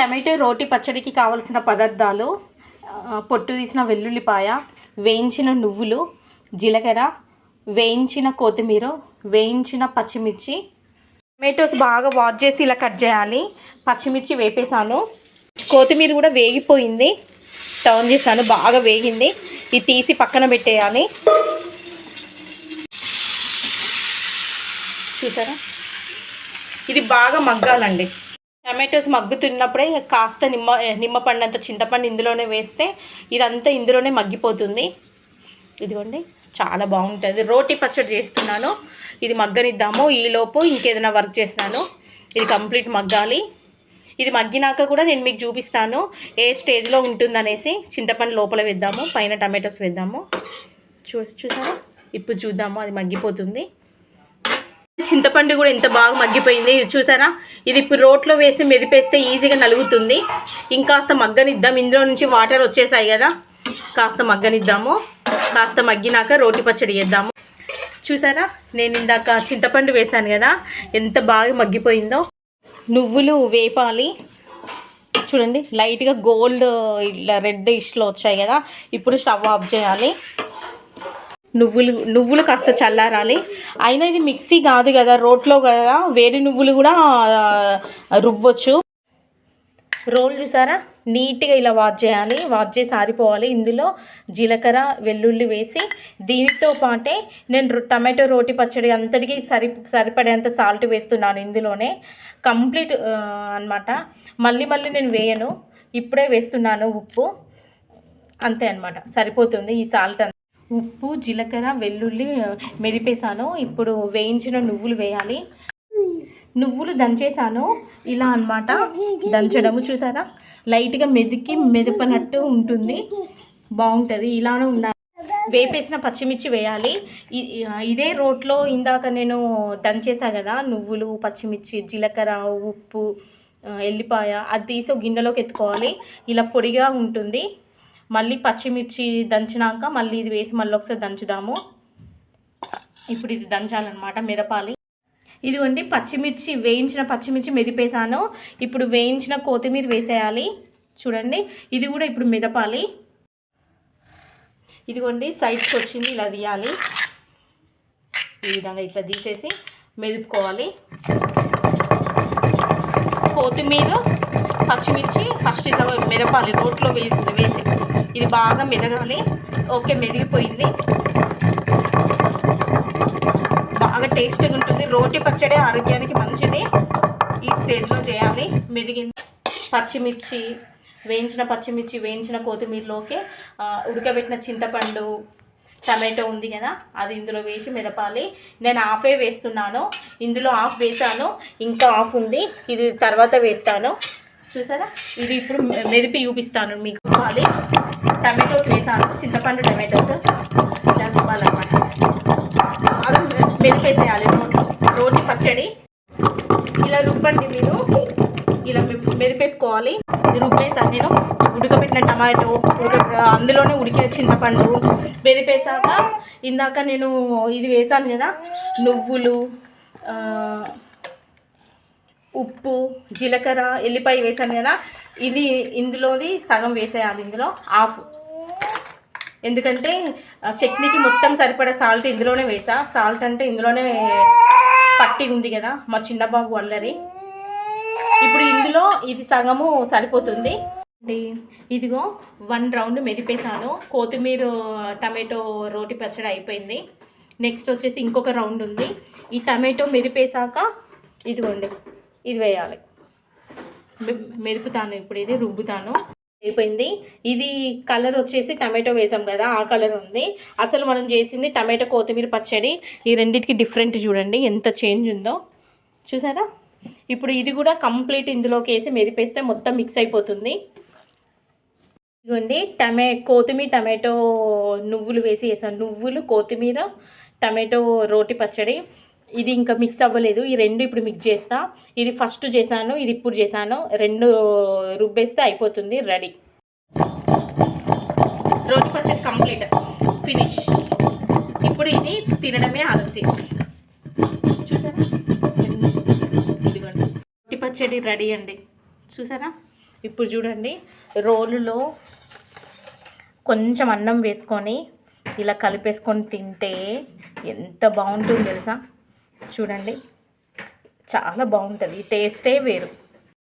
Tomato రోటి పచ్చడికి కావలసిన పదార్థాలు పొట్టు తీసిన వెల్లుల్లిపాయ వేయించిన నువ్వులు జీలకర్ర వేయించిన కొత్తిమీర వేయించిన పచ్చిమిర్చి. టమాటోస్ బాగా వాష్ చేసి ఇలా కట్ చేయాలి. పచ్చిమిర్చి వేపేసాను కొత్తిమీర కూడా వేగిపోయింది. టర్న్ చేశాను. బాగా వేగింది. ఇది తీసి పక్కన పెట్టేయాలి. చూసారా? ఇది బాగా మగ్గాలండి. టమాటోస్ మగ్గుతున్నప్పుడే కాస్త నిమ్మ నిమ్మపండు అంత చింతపండు ఇందులోనే వేస్తే ఇదంతా ఇందులోనే మగ్గిపోతుంది. ఇదిగోండి చాలా బాగుంటుంది. రోటి పచ్చడి చేస్తున్నాను. ఇది మగ్గనిద్దాము. ఈలోపు ఇంకేదైనా వర్క్ చేస్తాను ఇది కంప్లీట్ మగ్గాలి. ఇది మగ్గినాక కూడా నేను మీకు చూపిస్తాను. ఏ స్టేజ్లో ఉంటుందనేసి చింతపండు లోపల వేద్దాము పైన టమాటోస్ వేద్దాము. చూ చూసారా? ఇప్పుడు చూద్దాము అది మగ్గిపోతుంది. చింతపండు కూడా ఎంత బాగా మగ్గిపోయింది. ఇది చూసారా? ఇది ఇప్పుడు రోట్లో వేసి మెదిపేస్తే ఈజీగా నలుగుతుంది. ఇంకాస్త మగ్గనిద్దాం. ఇందులో నుంచి వాటర్ వచ్చేసాయి కదా. కాస్త మగ్గనిద్దాము. కాస్త మగ్గినాక రోటి పచ్చడి చేద్దాము. చూసారా? నేను ఇందాక చింతపండు వేశాను కదా. ఎంత బాగా మగ్గిపోయిందో. నువ్వులు వేపాలి. చూడండి లైట్గా గోల్డ్ ఇట్లా రెడ్ ఇష్లో వచ్చాయి కదా. ఇప్పుడు స్టవ్ ఆఫ్ చేయాలి. నువ్వులు నువ్వులు కాస్త చల్లారాలి. అయినా ఇది మిక్సీ కాదు కదా రోట్లో కదా వేడి నువ్వులు కూడా ఆ, రుబ్బొచ్చు. రోల్ చూసారా? నీట్గా ఇలా వాష్ చేయాలి. వాష్ చేసి ఆరిపోవాలి. ఇందులో జీలకర్ర వెల్లుల్లి వేసి దీనితో పాటే నేను టమాటో రోటి పచ్చడి అంతటికి సరి సరిపడేంత సాల్ట్ వేస్తున్నాను ఇందులోనే. కంప్లీట్ అన్నమాట. మళ్ళీ మళ్ళీ నేను వేయను. ఇప్పుడే వేస్తున్నాను ఉప్పు. అంతే అనమాట సరిపోతుంది ఈ సాల్ట్ అంతా. ఉప్పు జీలకర్ర వెల్లుల్లి మెరిపేసాను ఇప్పుడు వేయించిన నువ్వులు వేయాలి. నువ్వులు దంచేసాను ఇలా అన్నమాట. దంచడము చూసారా? లైట్గా మెదికి మెదపనట్టు ఉంటుంది. బాగుంటుంది ఇలానే ఉండాలి వేపేసిన పచ్చిమిర్చి వేయాలి. ఇదే రోట్లో ఇందాక నేను దంచేసా కదా నువ్వులు పచ్చిమిర్చి జీలకర్ర ఉప్పు ఎల్లిపాయ అది తీసి గిన్నెలోకి ఎత్తుకోవాలి. ఇలా పొడిగా ఉంటుంది. మళ్ళీ పచ్చిమిర్చి దంచినాక మళ్ళీ ఇది వేసి మళ్ళీ ఒకసారి దంచుదాము. ఇప్పుడు ఇది దంచాలన్నమాట మెదపాలి ఇదిగోండి పచ్చిమిర్చి వేయించిన పచ్చిమిర్చి మెదిపేసాను ఇప్పుడు వేయించిన కొత్తిమీర వేసేయాలి. చూడండి ఇది కూడా ఇప్పుడు మెదపాలి ఇదిగోండి సైడ్స్కి వచ్చింది ఇలా తీయాలి. ఈ విధంగా ఇట్లా తీసేసి మెదుపుకోవాలి. కొత్తిమీర పచ్చిమిర్చి ఫస్ట్ ఇట్లా మెదపాలి రోట్లో వేసి వేసి. ఇది బాగా మెదగాలి. ఓకే మెదిగిపోయింది. బాగా టేస్టీగా ఉంటుంది. రోటి పచ్చడి ఆరోగ్యానికి మంచిది. ఈ స్టేజ్లో చేయాలి. మెదిగింది. పచ్చిమిర్చి వేయించిన పచ్చిమిర్చి వేయించిన కొత్తిమీరలోకి ఉడకబెట్టిన చింతపండు టమాటో ఉంది కదా అది ఇందులో వేసి మిరపాలి నేను హాఫే వేస్తున్నాను. ఇందులో హాఫ్ వేసాను. ఇంకా హాఫ్ ఉంది. ఇది తర్వాత వేస్తాను. చూసారా? ఇది ఇప్పుడు మెరిపి మెదిపి చూపిస్తాను మీకు. కావాలి టమాటోస్ వేసాను. చింతపండు టమాటోస్. ఇలా రుబ్బాలన్నమాట. బాగా మె- మెదిపేసేయాలి రోటి పచ్చడి. ఇలా రుబ్బండి మీరు. ఇలా మె- మెదిపేసుకోవాలి ఇది రుబ్బేసాను నేను. ఉడకబెట్టిన టమాటో ఉడక అందులోనే ఉడికే చింతపండు మెదిపేసాక ఇందాక నేను ఇది వేసాను కదా నువ్వులు ఉప్పు జీలకర్ర ఎల్లిపాయ వేసాను కదా ఇది ఇందులోది సగం వేసేయాలి ఇందులో హాఫ్. ఎందుకంటే చట్నీకి మొత్తం సరిపడే సాల్ట్ ఇందులోనే వేసా. సాల్ట్ అంటే ఇందులోనే పట్టి ఉంది కదా మా చిన్న బాబు అల్లరి. ఇప్పుడు ఇందులో ఇది సగము సరిపోతుంది. ఇదిగో వన్ రౌండ్ మెదిపేసాను కొత్తిమీర టమాటో రోటి పచ్చడి అయిపోయింది. నెక్స్ట్ వచ్చేసి ఇంకొక రౌండ్ ఉంది. ఈ టమాటో మెదిపేసాక ఇదిగోండి. ఇది వేయాలి. మె- మెదుపుతాను ఇప్పుడు ఇది రుబ్బుతాను. అయిపోయింది. ఇది కలర్ వచ్చేసి టమాటో వేసాం కదా ఆ కలర్ ఉంది. అసలు మనం చేసింది టమాటో కొత్తిమీర పచ్చడి ఈ రెండింటికి డిఫరెంట్ చూడండి ఎంత చేంజ్ ఉందో. చూసారా? ఇప్పుడు ఇది కూడా కంప్లీట్ ఇందులోకి వేసి మెదిపేస్తే మొత్తం మిక్స్ అయిపోతుంది. ఇదిగోండి టమే కొత్తిమీర టమాటో నువ్వులు వేసి వేసాను. నువ్వులు కొత్తిమీర టమాటో రోటి పచ్చడి. ఇది ఇంకా మిక్స్ అవ్వలేదు. ఈ రెండు ఇప్పుడు మిక్స్ చేస్తా. ఇది ఫస్ట్ చేశాను ఇది ఇప్పుడు చేశాను. రెండు రుబ్బేస్తే అయిపోతుంది రెడీ రోటి పచ్చడి కంప్లీట్ ఫినిష్ ఇప్పుడు ఇది తినడమే ఆలస్యం. చూసారా? రోటి పచ్చడి రెడీ అండి. చూసారా? ఇప్పుడు చూడండి. రోలులో కొంచెం అన్నం వేసుకొని ఇలా కలిపేసుకొని తింటే ఎంత బాగుంటుంది తెలుసా? చూడండి. చాలా బాగుంటుంది. టేస్టే వేరు.